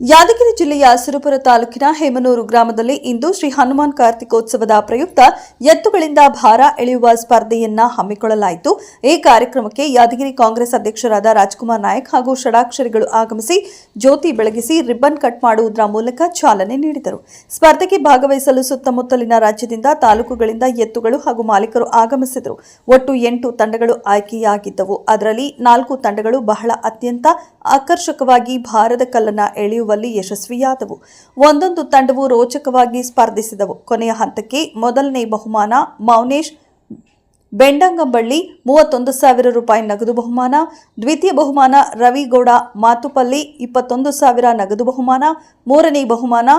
ಯಾದಗಿರಿ ಜಿಲ್ಲೆಯ ಸುರಪುರ ತಾಲೂಕಿನ ಹೇಮನೂರು ಗ್ರಾಮದಲ್ಲಿ ಇಂದು ಶ್ರೀ ಹನುಮಾನ್ ಕಾರ್ತಿಕೋತ್ಸವದ ಪ್ರಯುಕ್ತ ಎತ್ತುಗಳಿಂದ ಭಾರ ಎಳೆಯುವ ಸ್ಪರ್ಧೆಯನ್ನ ಹಮ್ಮಿಕೊಳ್ಳಲಾಯಿತು. ಈ ಕಾರ್ಯಕ್ರಮಕ್ಕೆ ಯಾದಗಿರಿ ಕಾಂಗ್ರೆಸ್ ಅಧ್ಯಕ್ಷರಾದ ರಾಜ್ಕುಮಾರ್ ನಾಯಕ್ ಹಾಗೂ ಷಡಾಕ್ಷರಿಗಳು ಆಗಮಿಸಿ ಜ್ಯೋತಿ ಬೆಳಗಿಸಿ ರಿಬ್ಬನ್ ಕಟ್ ಮಾಡುವುದರ ಮೂಲಕ ಚಾಲನೆ ನೀಡಿದರು. ಸ್ಪರ್ಧೆಗೆ ಭಾಗವಹಿಸಲು ಸುತ್ತಮುತ್ತಲಿನ ರಾಜ್ಯದಿಂದ ತಾಲೂಕುಗಳಿಂದ ಎತ್ತುಗಳು ಹಾಗೂ ಮಾಲೀಕರು ಆಗಮಿಸಿದರು. ಒಟ್ಟು ಎಂಟು ತಂಡಗಳು ಆಯ್ಕೆಯಾಗಿದ್ದವು. ಅದರಲ್ಲಿ ನಾಲ್ಕು ತಂಡಗಳು ಬಹಳ ಅತ್ಯಂತ ಆಕರ್ಷಕವಾಗಿ ಭಾರದ ಕಲ್ಲನ್ನ ಎಳೆಯುವಲ್ಲಿ ಯಶಸ್ವಿಯಾದವು. ಒಂದೊಂದು ತಂಡವು ರೋಚಕವಾಗಿ ಸ್ಪರ್ಧಿಸಿದವು. ಕೊನೆಯ ಹಂತಕ್ಕೆ ಮೊದಲನೇ ಬಹುಮಾನ ಮೌನೇಶ್ ಬೆಂಡಂಗಂಬಳ್ಳಿ, ಮೂವತ್ತೊಂದು ಸಾವಿರ ರೂಪಾಯಿ ನಗದು ಬಹುಮಾನ, ದ್ವಿತೀಯ ಬಹುಮಾನ ರವಿಗೌಡ ಮಾತುಪಲ್ಲಿ, ಇಪ್ಪತ್ತೊಂದು ಸಾವಿರ ನಗದು ಬಹುಮಾನ, ಮೂರನೇ ಬಹುಮಾನ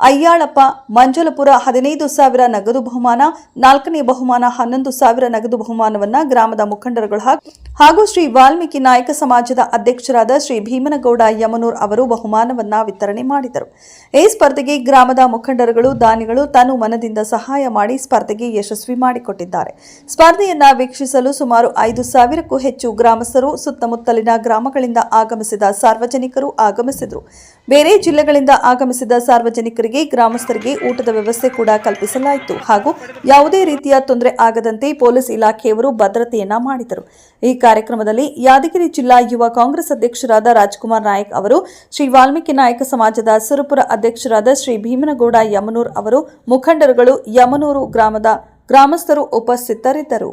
ಅಯ್ಯಾಳಪ್ಪ ಮಂಜಲಪುರ ಹದಿನೈದು ಸಾವಿರ ನಗದು ಬಹುಮಾನ, ನಾಲ್ಕನೇ ಬಹುಮಾನ, ಹನ್ನೊಂದು ಸಾವಿರ ನಗದು ಬಹುಮಾನವನ್ನ ಗ್ರಾಮದ ಮುಖಂಡರುಗಳು ಹಾಗ್- ಶ್ರೀ ವಾಲ್ಮೀಕಿ ನಾಯಕ ಸಮಾಜದ ಅಧ್ಯಕ್ಷರಾದ ಶ್ರೀ ಭೀಮನಗೌಡ ಯಮನೂರ್ ಅವರು ಬಹುಮಾನವನ್ನ ವಿತರಣೆ ಮಾಡಿದರು. ಈ ಸ್ಪರ್ಧೆಗೆ ಗ್ರಾಮದ ಮುಖಂಡರುಗಳು, ದಾನಿಗಳು ತನು ಮನದಿಂದ ಸಹಾಯ ಮಾಡಿ ಸ್ಪರ್ಧೆಗೆ ಯಶಸ್ವಿ ಮಾಡಿಕೊಟ್ಟಿದ್ದಾರೆ. ಸ್ಪರ್ಧೆಯನ್ನ ವೀಕ್ಷಿಸಲು ಸುಮಾರು ಐದು ಸಾವಿರಕ್ಕೂ ಹೆಚ್ಚು ಗ್ರಾಮಸ್ಥರು ಸುತ್ತಮುತ್ತಲಿನ ಗ್ರಾಮಗಳಿಂದ ಆಗಮಿಸಿದ ಸಾರ್ವಜನಿಕರು ಆಗಮಿಸಿದರು. ಬೇರೆ ಜಿಲ್ಲೆಗಳಿಂದ ಆಗಮಿಸಿದ ಸಾರ್ವಜನಿಕರಿಗೆ ಗ್ರಾಮಸ್ಥರಿಗೆ ಊಟದ ವ್ಯವಸ್ಥೆ ಕೂಡ ಕಲ್ಪಿಸಲಾಯಿತು. ಹಾಗೂ ಯಾವುದೇ ರೀತಿಯ ತೊಂದರೆ ಆಗದಂತೆ ಪೊಲೀಸ್ ಇಲಾಖೆಯವರು ಭದ್ರತೆಯನ್ನ ಮಾಡಿದರು. ಈ ಕಾರ್ಯಕ್ರಮದಲ್ಲಿ ಯಾದಗಿರಿ ಜಿಲ್ಲಾ ಯುವ ಕಾಂಗ್ರೆಸ್ ಅಧ್ಯಕ್ಷರಾದ ರಾಜ್ಕುಮಾರ್ ನಾಯಕ್ ಅವರು, ಶ್ರೀ ವಾಲ್ಮೀಕಿ ನಾಯಕ ಸಮಾಜದ ಸುರಪುರ ಅಧ್ಯಕ್ಷರಾದ ಶ್ರೀ ಭೀಮನಗೌಡ ಯಮನೂರ್ ಅವರು, ಮುಖಂಡರುಗಳು ಯಮನೂರು ಗ್ರಾಮದ ಗ್ರಾಮಸ್ಥರು ಉಪಸ್ಥಿತರಿದ್ದರು.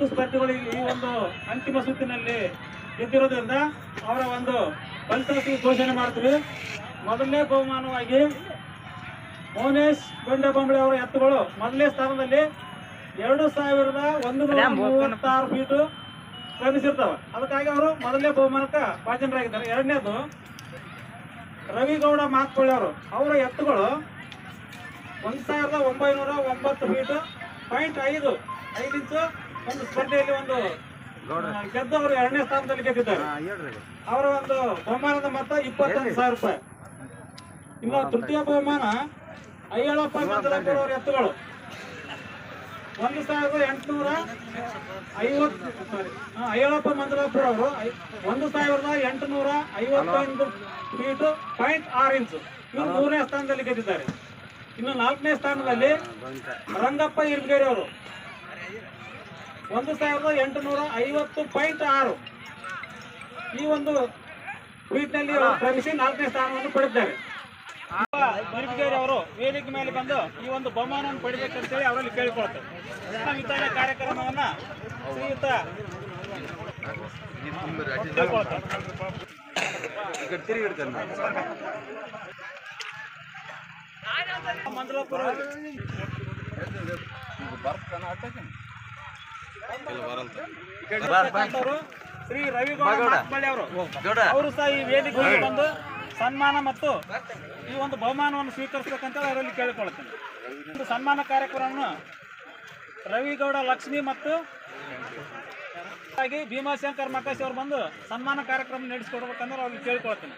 ನಾಲ್ಕು ಸ್ಪರ್ಧಿಗಳು ಈ ಒಂದು ಅಂತಿಮ ಸುತ್ತಿನಲ್ಲಿ ಗೆದ್ದಿರೋದ್ರಿಂದ ಅವರ ಒಂದು ಫಲಿತಾಂಶ ಘೋಷಣೆ ಮಾಡ್ತೀವಿ. ಮೊದಲನೇ ಬಹುಮಾನವಾಗಿ ಮೌನೇಶ್ ಗೊಂಡಬಂಬಳಿ ಅವರ ಎತ್ತುಗಳು ಮೊದಲನೇ ಸ್ಥಾನದಲ್ಲಿ ಎರಡು ಸಾವಿರದ ಒಂದು ನೂರ ಮೂವತ್ತಾರು ಫೀಟು ಕ್ರಮಿಸಿರ್ತಾವೆ ಅದಕ್ಕಾಗಿ ಅವರು ಮೊದಲನೇ ಬಹುಮಾನಕ್ಕೆ ಭಾಜನರಾಗಿದ್ದಾರೆ. ಎರಡನೇದು ರವಿಗೌಡ ಮಾತ್ಕೊಳ್ಳಿ ಅವರು. ಅವರ ಎತ್ತುಗಳು ಒಂದು ಸಾವಿರದ ಒಂಬೈನೂರ ಒಂಬತ್ತು ಫೀಟು ಪಾಯಿಂಟ್ ಐದು ಐದು ಇಂಚು ಒಂದು ಸ್ಪರ್ಧೆಯಲ್ಲಿ ಒಂದು ಗೆದ್ದವರು ಗೆದ್ದು ಅವರು ಎರಡನೇ ಸ್ಥಾನದಲ್ಲಿ ಗೆದ್ದಿದ್ದಾರೆ. ಅವರ ಒಂದು ಬಹುಮಾನದ ಮೊತ್ತ ಇಪ್ಪತ್ತೊಂದು ಸಾವಿರ ರೂಪಾಯಿ. ಇನ್ನು ತೃತೀಯ ಬಹುಮಾನ ಅಯ್ಯಳಪ್ಪ ಮಂಜರಾಪುರ ಅವರ ಎತ್ತುಗಳು. ಒಂದು ಸಾವಿರದ ಎಂಟುನೂರ ಐವತ್ತು ಸಾರಿ ಅಯ್ಯಳಪ್ಪ ಮಂಜರಾಪುರ ಅವರು ಒಂದು ಸಾವಿರದ ಎಂಟುನೂರ ಐವತ್ತೊಂದು ಫೀಟ್ ಪಾಯಿಂಟ್ ಆರು ಇಂಚು. ಇವರು ಮೂರನೇ ಸ್ಥಾನದಲ್ಲಿ ಗೆದ್ದಿದ್ದಾರೆ. ಇನ್ನು ನಾಲ್ಕನೇ ಸ್ಥಾನದಲ್ಲಿ ರಂಗಪ್ಪ ಇರ್ಗೇರಿ ಅವರು. ಒಂದು ಸಾವಿರದ ಎಂಟುನೂರ ಐವತ್ತು ಪಾಯಿಂಟ್ ಆರು. ಈ ಒಂದು ಟ್ವೀಟ್ನಲ್ಲಿ ಅವರು ಕ್ರಮಿಸಿ ನಾಲ್ಕನೇ ಸ್ಥಾನವನ್ನು ಪಡೆದಿದ್ದಾರೆ. ಇರ್ಗೇರಿ ಅವರು ವೇದಿಕೆ ಮೇಲೆ ಬಂದು ಈ ಒಂದು ಬಹುಮಾನವನ್ನು ಪಡಿಬೇಕಂತೇಳಿ ಅವರಲ್ಲಿ ಕೇಳಿಕೊಳ್ತಾರೆ. ನಮ್ಮ ವಿತರಣೆ ಕಾರ್ಯಕ್ರಮವನ್ನ ಶ್ರೀಯುತ ಕೇಳ್ಕೊಳ್ತಾರೆ. ಶ್ರೀ ರವಿಗೌಡ ಅವರು. ಅವರು ಸಹ ಈ ವೇದಿಕೆಗೆ ಬಂದು ಸನ್ಮಾನ ಮತ್ತು ಈ ಒಂದು ಬಹುಮಾನವನ್ನು ಸ್ವೀಕರಿಸಬೇಕಂತ ಅವರಲ್ಲಿ ಕೇಳಿಕೊಳ್ಳುತ್ತೇನೆ. ಒಂದು ಸನ್ಮಾನ ಕಾರ್ಯಕ್ರಮವನ್ನು ರವಿಗೌಡ ಲಕ್ಷ್ಮಿ ಮತ್ತು ಹಾಗೆ ಭೀಮಾಶಂಕರ್ ಮಕಾಶಿ ಅವರು ಬಂದು ಸನ್ಮಾನ ಕಾರ್ಯಕ್ರಮ ನಡೆಸಿಕೊಡ್ಬೇಕಂದ್ರೆ ಅವ್ರಿಗೆ ಕೇಳಿಕೊಳ್ತೇನೆ